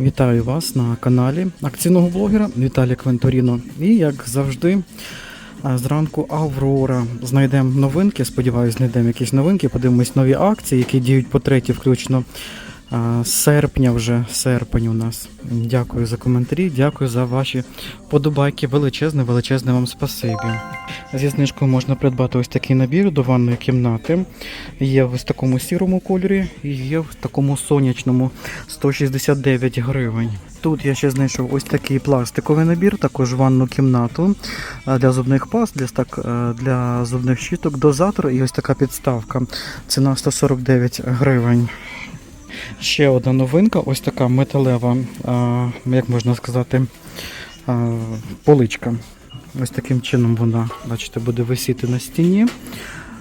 Вітаю вас на каналі акційного блогера Віталія Квенторіно. І як завжди, зранку Аврора. Знайдемо новинки. Сподіваюсь, знайдемо якісь новинки. Подивимось нові акції, які діють по треті, включно серпня вже серпень у нас. Дякую за коментарі, дякую за ваші подобайки. Величезне, величезне вам спасибі. Зі знижкою можна придбати ось такий набір до ванної кімнати. Є в ось такому сірому кольорі і є в такому сонячному 169 гривень. Тут я ще знайшов ось такий пластиковий набір, також ванну кімнату для зубних паст, для, стак, для зубних щіток, дозатор і ось така підставка. Ціна 149 гривень. Ще одна новинка, ось така металева, як можна сказати, поличка. Ось таким чином вона, бачите, буде висіти на стіні.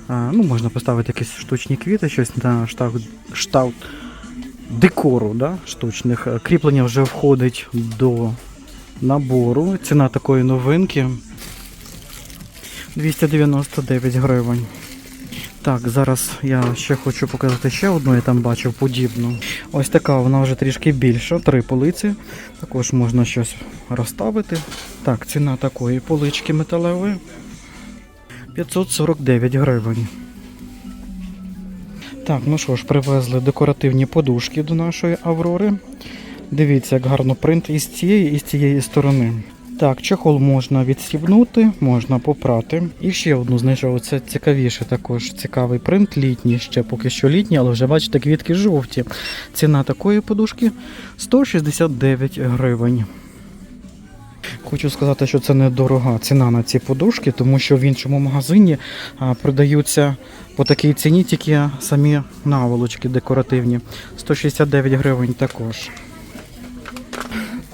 Ну, можна поставити якісь штучні квіти, щось на штат, штат декору да, штучних. Кріплення вже входить до набору. Ціна такої новинки 299 гривень. Так, зараз я ще хочу показати ще одну, я там бачив подібну. Ось така, вона вже трішки більша, три полиці. Також можна щось розставити. Так, ціна такої полички металевої 549 гривень. Так, ну що ж, привезли декоративні подушки до нашої Аврори. Дивіться, як гарно принт із цієї і з цієї сторони. Так, чехол можна відстібнути, можна попрати. І ще одну знайшов. Це цікавіше також. Цікавий принт літній, ще поки що літній, але вже бачите, квітки жовті. Ціна такої подушки 169 гривень. Хочу сказати, що це недорога ціна на ці подушки, тому що в іншому магазині продаються по такій ціні тільки самі наволочки декоративні. 169 гривень також.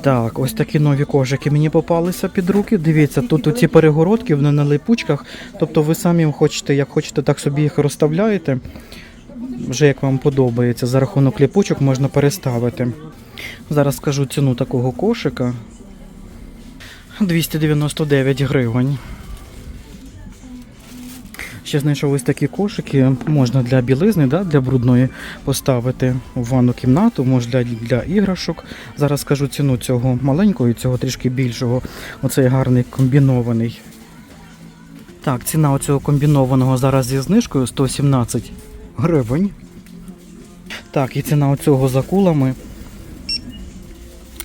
Так, ось такі нові кожики мені попалися під руки. Дивіться, тут ці перегородки вони на липучках. Тобто ви самі хочете, як хочете, так собі їх розставляєте. Вже як вам подобається. За рахунок липучок можна переставити. Зараз скажу ціну такого кошика. 299 гривень. Ще знайшов ось такі кошики. Можна для білизни, да, для брудної поставити в ванну кімнату, можна для, для іграшок. Зараз скажу ціну цього маленького і цього трішки більшого. Оцей гарний комбінований. Так, ціна оцього комбінованого зараз зі знижкою 117 гривень. Так, і ціна оцього за кулами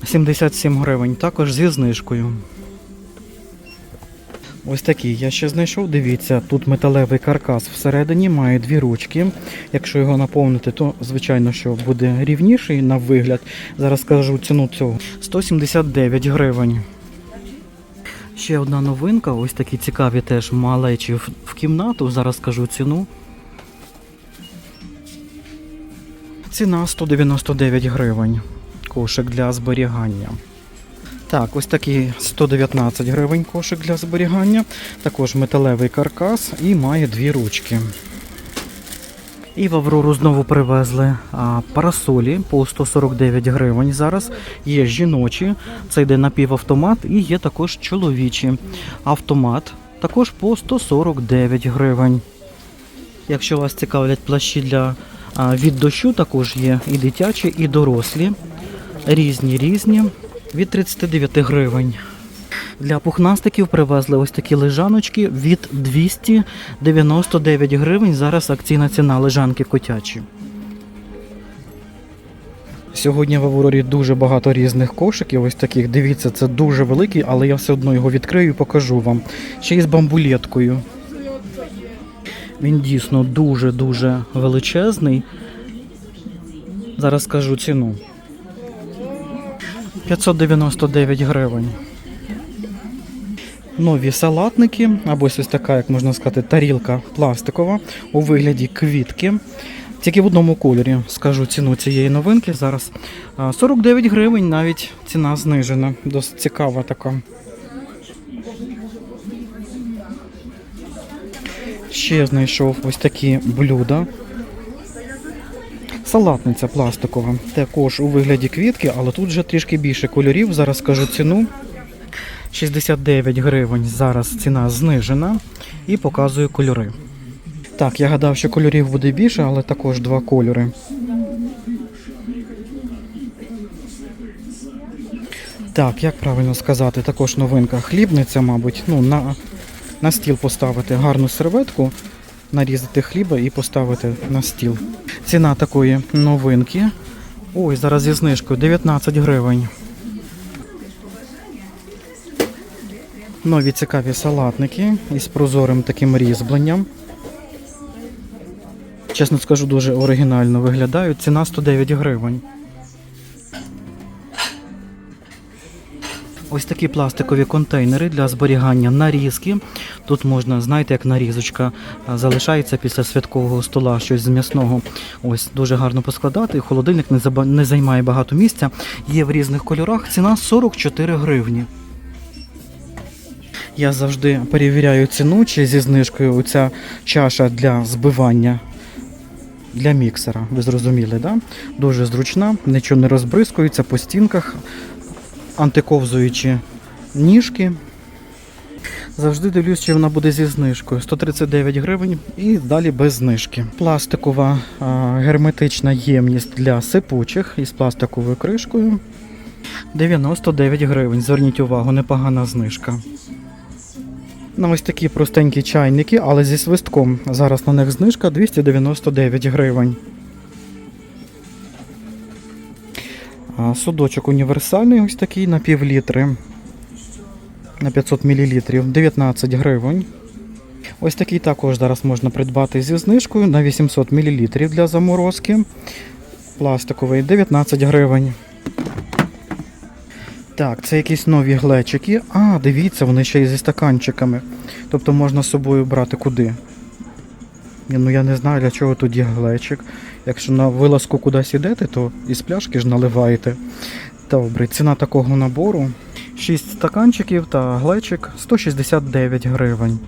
77 гривень, також зі знижкою. Ось такий я ще знайшов. Дивіться, тут металевий каркас всередині, має дві ручки. Якщо його наповнити, то звичайно, що буде рівніший на вигляд. Зараз скажу ціну цього 179 гривень. Ще одна новинка, ось такі цікаві теж малечі в, кімнату. Зараз скажу ціну. Ціна 199 гривень. Кошик для зберігання. Так, ось такий 119 гривень кошик для зберігання. Також металевий каркас і має дві ручки. І в Аврору знову привезли а, парасолі по 149 гривень зараз. Є жіночі, це йде напівавтомат, і є також чоловічі. Автомат також по 149 гривень. Якщо вас цікавлять плащі для а, від дощу, також є і дитячі, і дорослі. Різні різні від 39 гривень. Для пухнастиків привезли ось такі лежаночки від 299 гривень. Зараз акційна ціна лежанки котячі. Сьогодні в Аврорі дуже багато різних кошиків. Ось таких. Дивіться, це дуже великий, але я все одно його відкрию і покажу вам. Ще й з бамбулеткою. Він дійсно дуже-дуже величезний. Зараз скажу ціну. 599 гривень. Нові салатники, або ось така, як можна сказати, тарілка пластикова у вигляді квітки. Тільки в одному кольорі скажу ціну цієї новинки. Зараз 49 гривень, навіть ціна знижена. Досить цікава така. Ще знайшов ось такі блюда. Салатниця пластикова. Також у вигляді квітки, але тут вже трішки більше кольорів. Зараз скажу ціну. 69 гривень. Зараз ціна знижена і показую кольори. Так, я гадав, що кольорів буде більше, але також два кольори. Так, як правильно сказати, також новинка. Хлібниця, мабуть, ну, на, на стіл поставити гарну серветку, нарізати хліба і поставити на стіл. Ціна такої новинки. Ой, зараз зі знижкою 19 гривень. Нові цікаві салатники із прозорим таким різьбленням. Чесно скажу, дуже оригінально виглядають. Ціна 109 гривень. Ось такі пластикові контейнери для зберігання нарізки. Тут можна, знаєте, як нарізочка залишається після святкового стола щось з м'ясного. Ось дуже гарно поскладати. Холодильник не, не займає багато місця. Є в різних кольорах. Ціна 44 гривні. Я завжди перевіряю ціну, чи зі знижкою ця чаша для збивання для міксера. Ви зрозуміли, да? Дуже зручна, нічого не розбризкується по стінках, антиковзуючі ніжки. Завжди дивлюсь, чи вона буде зі знижкою. 139 гривень і далі без знижки. Пластикова герметична ємність для сипучих із пластиковою кришкою. 99 гривень. Зверніть увагу, непогана знижка. На ось такі простенькі чайники, але зі свистком. Зараз на них знижка 299 гривень. Судочок універсальний, ось такий на пів літри. На 500 мл 19 гривень. Ось такий також зараз можна придбати зі знижкою на 800 мл для заморозки. Пластиковий 19 гривень. Так, це якісь нові глечики. А, дивіться, вони ще й зі стаканчиками. Тобто можна з собою брати куди. Ну я не знаю, для чого тоді глечик. Якщо на вилазку кудись ідете, то із пляшки ж наливаєте. Добре, ціна такого набору. 6 стаканчиків та глечик 169 гривень.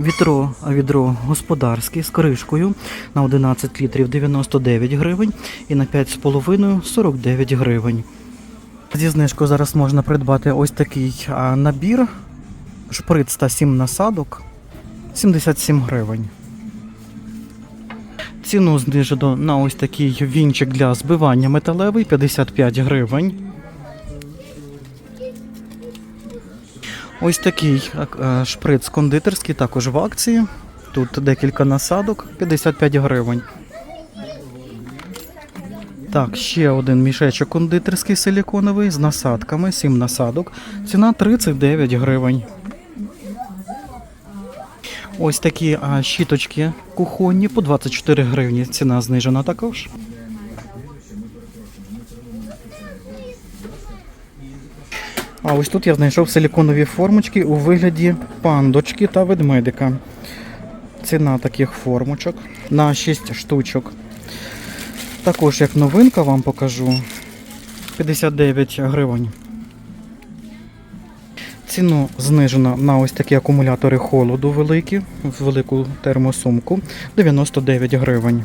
Вітро, відро господарське з кришкою на 11 літрів 99 гривень і на 5,5 49 гривень. Зі знижкою зараз можна придбати ось такий набір шприц та 7 насадок 77 гривень. Ціну знижено на ось такий вінчик для збивання металевий 55 гривень. Ось такий е, шприц кондитерський, також в акції. Тут декілька насадок, 55 гривень. Так, ще один мішечок кондитерський силіконовий з насадками, 7 насадок. Ціна 39 гривень. Ось такі а, щіточки кухонні по 24 гривні. Ціна знижена також. А ось тут я знайшов силіконові формочки у вигляді пандочки та ведмедика. Ціна таких формочок на 6 штучок. Також як новинка вам покажу 59 гривень. Ціну знижено на ось такі акумулятори холоду великі, в велику термосумку 99 гривень.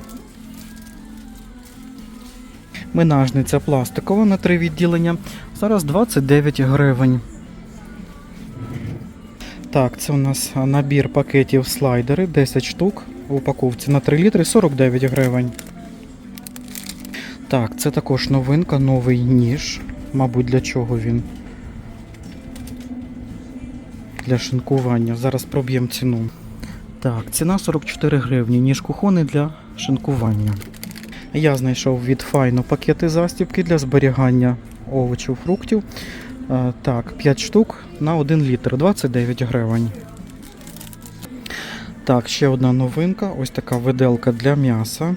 Минажниця пластикова на три відділення. Зараз 29 гривень. Так, це у нас набір пакетів слайдери 10 штук в упаковці на 3 літри 49 гривень. Так, це також новинка, новий ніж. Мабуть, для чого він? Для шинкування. Зараз проб'ємо ціну. Так, ціна 44 гривні. Ніж кухонний для шинкування. Я знайшов від Файно пакети застібки для зберігання овочів, фруктів. Е, Так, 5 штук на 1 літр, 29 гривень. Так, ще одна новинка. Ось така виделка для м'яса.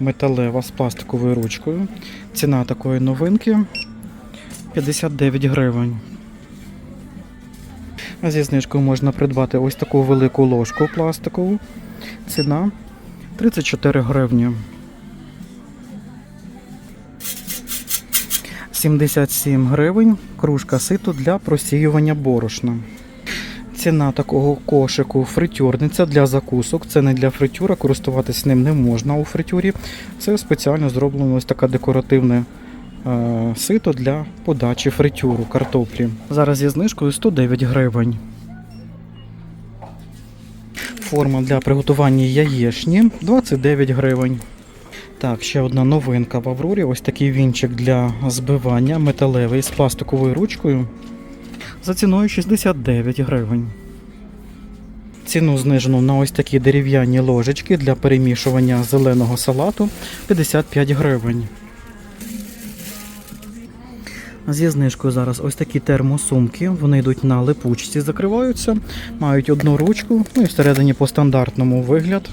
Металева з пластиковою ручкою. Ціна такої новинки 59 гривень. Зі знижкою можна придбати ось таку велику ложку пластикову. Ціна 34 гривні. 77 гривень кружка ситу для просіювання борошна. Ціна такого кошику фритюрниця для закусок. Це не для фритюра, користуватись ним не можна у фритюрі. Це спеціально зроблено ось таке декоративне е, сито для подачі фритюру картоплі. Зараз є знижкою 109 гривень. Форма для приготування яєчні 29 гривень. Так, ще одна новинка в Аврорі. Ось такий вінчик для збивання металевий з пластиковою ручкою за ціною 69 гривень. Ціну знижено на ось такі дерев'яні ложечки для перемішування зеленого салату 55 гривень. Зі знижкою зараз ось такі термосумки. Вони йдуть на липучці, закриваються, мають одну ручку, ну і всередині по стандартному вигляд.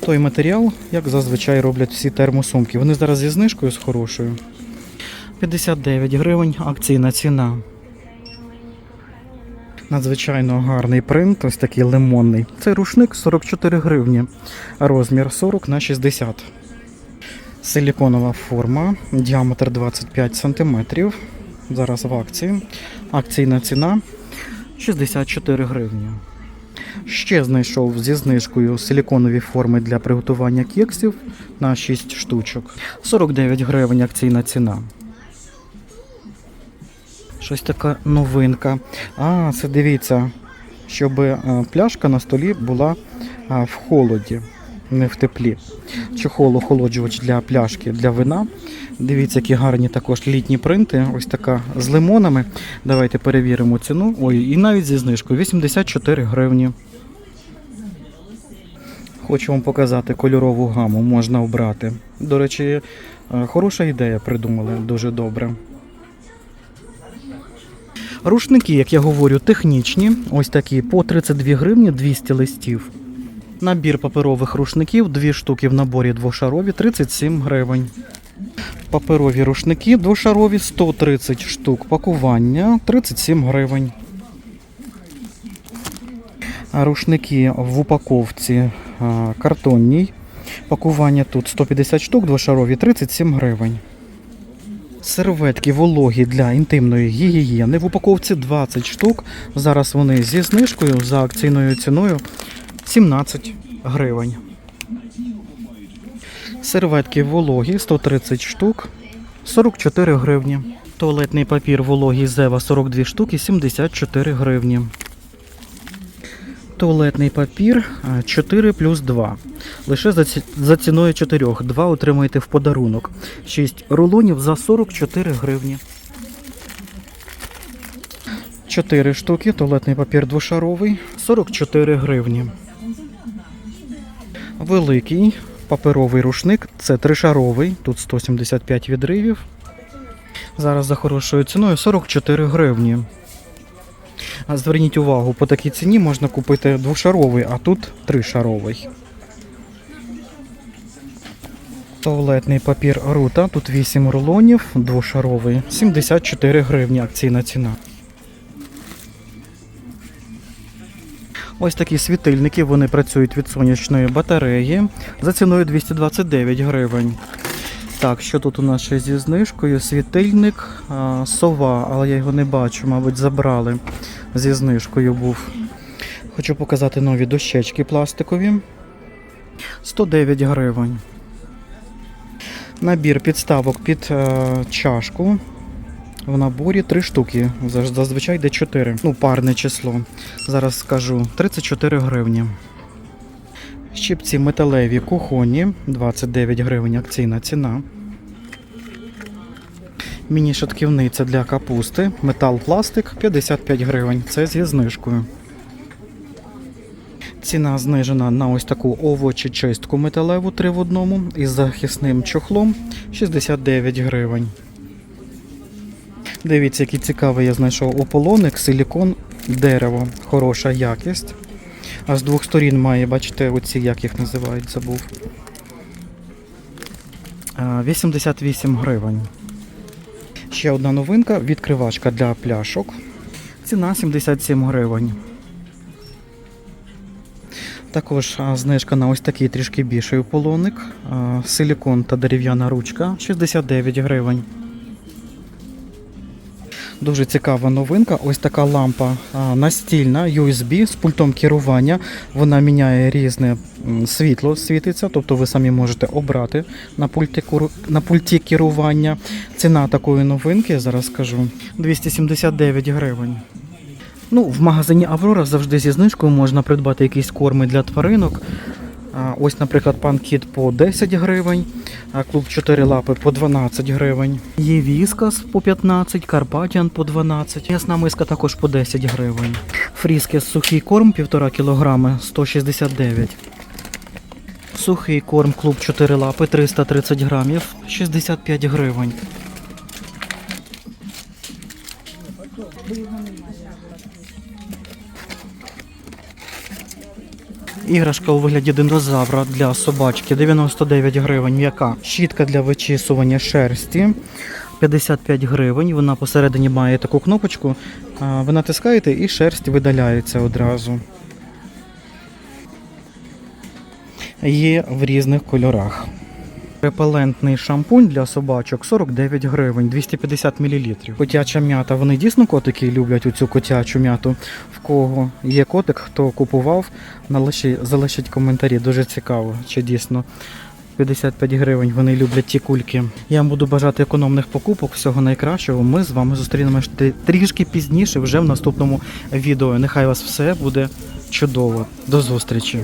Той матеріал, як зазвичай роблять всі термосумки. Вони зараз зі знижкою з хорошою. 59 гривень акційна ціна. Надзвичайно гарний принт, ось такий лимонний. Цей рушник 44 гривні, розмір 40 на 60. Силіконова форма, діаметр 25 см. Зараз в акції. Акційна ціна 64 гривні. Ще знайшов зі знижкою силіконові форми для приготування кексів на 6 штучок. 49 гривень акційна ціна. Щось така новинка. А, це дивіться, щоб е, пляшка на столі була в холоді, не в теплі. Чохол охолоджувач для пляшки для вина. Дивіться, які гарні також літні принти. Ось така з лимонами. Давайте перевіримо ціну. Ой, і навіть зі знижкою 84 гривні. Хочу вам показати кольорову гаму, можна обрати. До речі, е, хороша ідея придумали, дуже добре. Рушники, як я говорю, технічні. Ось такі по 32 гривні 200 листів. Набір паперових рушників, дві штуки в наборі двошарові 37 гривень. Паперові рушники двошарові 130 штук. Пакування 37 гривень. Рушники в упаковці картонній. Пакування тут 150 штук, двошарові 37 гривень. Серветки вологі для інтимної гігієни в упаковці 20 штук. Зараз вони зі знижкою за акційною ціною 17 гривень. Серветки вологі 130 штук 44 гривні. Туалетний папір вологий Зева 42 штуки 74 гривні. Туалетний папір 4 плюс 2. Лише за ціною 4. 2 отримаєте в подарунок. 6 рулонів за 44 гривні. 4 штуки. Туалетний папір двошаровий 44 гривні. Великий паперовий рушник. Це тришаровий. Тут 175 відривів. Зараз за хорошою ціною 44 гривні. Зверніть увагу, по такій ціні можна купити двошаровий, а тут тришаровий. Туалетний папір Рута, тут 8 рулонів, двошаровий, 74 гривні акційна ціна. Ось такі світильники, вони працюють від сонячної батареї за ціною 229 гривень. Так, що тут у нас ще зі знижкою? Світильник, а, сова, але я його не бачу, мабуть, забрали. Зі знижкою був. Хочу показати нові дощечки пластикові. 109 гривень. Набір підставок під е, чашку. В наборі 3 штуки. Зазвичай йде 4. Ну, парне число. Зараз скажу 34 гривні. Щипці металеві кухонні 29 гривень акційна ціна. Міні-шатківниця для капусти. Метал пластик 55 гривень. Це зі знижкою. Ціна знижена на ось таку овочечистку металеву 3 в одному із захисним чохлом 69 гривень. Дивіться, який цікавий я знайшов ополоник, силікон, дерево, хороша якість. А з двох сторін має, бачите, оці, як їх називають, забув. 88 гривень. Ще одна новинка відкривачка для пляшок. Ціна 77 гривень. Також знижка на ось такий трішки більший ополоник. А, Силікон та дерев'яна ручка 69 гривень. Дуже цікава новинка. Ось така лампа настільна USB з пультом керування. Вона міняє різне світло, світиться, тобто ви самі можете обрати на пульті, на пульті керування. Ціна такої новинки, я зараз скажу, 279 гривень. Ну, в магазині Аврора завжди зі знижкою можна придбати якісь корми для тваринок. Ось, наприклад, пан кіт по 10 гривень, клуб 4 лапи по 12 гривень. Є віскас по 15, Карпатіан по 12. Ясна миска також по 10 гривень. Фріскес сухий корм 1,5 кг 169. Сухий корм клуб 4 лапи 330 грамів 65 гривень. Іграшка у вигляді динозавра для собачки 99 гривень м'яка. Щітка для вичісування шерсті 55 гривень. Вона посередині має таку кнопочку. Ви натискаєте і шерсть видаляється одразу. Є в різних кольорах. Репелентний шампунь для собачок 49 гривень, 250 мл. Котяча м'ята. Вони дійсно котики люблять оцю котячу м'яту. В кого є котик, хто купував, залишіть коментарі. Дуже цікаво, чи дійсно 55 гривень вони люблять ті кульки. Я вам буду бажати економних покупок, всього найкращого. Ми з вами зустрінемось трішки пізніше, вже в наступному відео. Нехай вас все буде чудово. До зустрічі!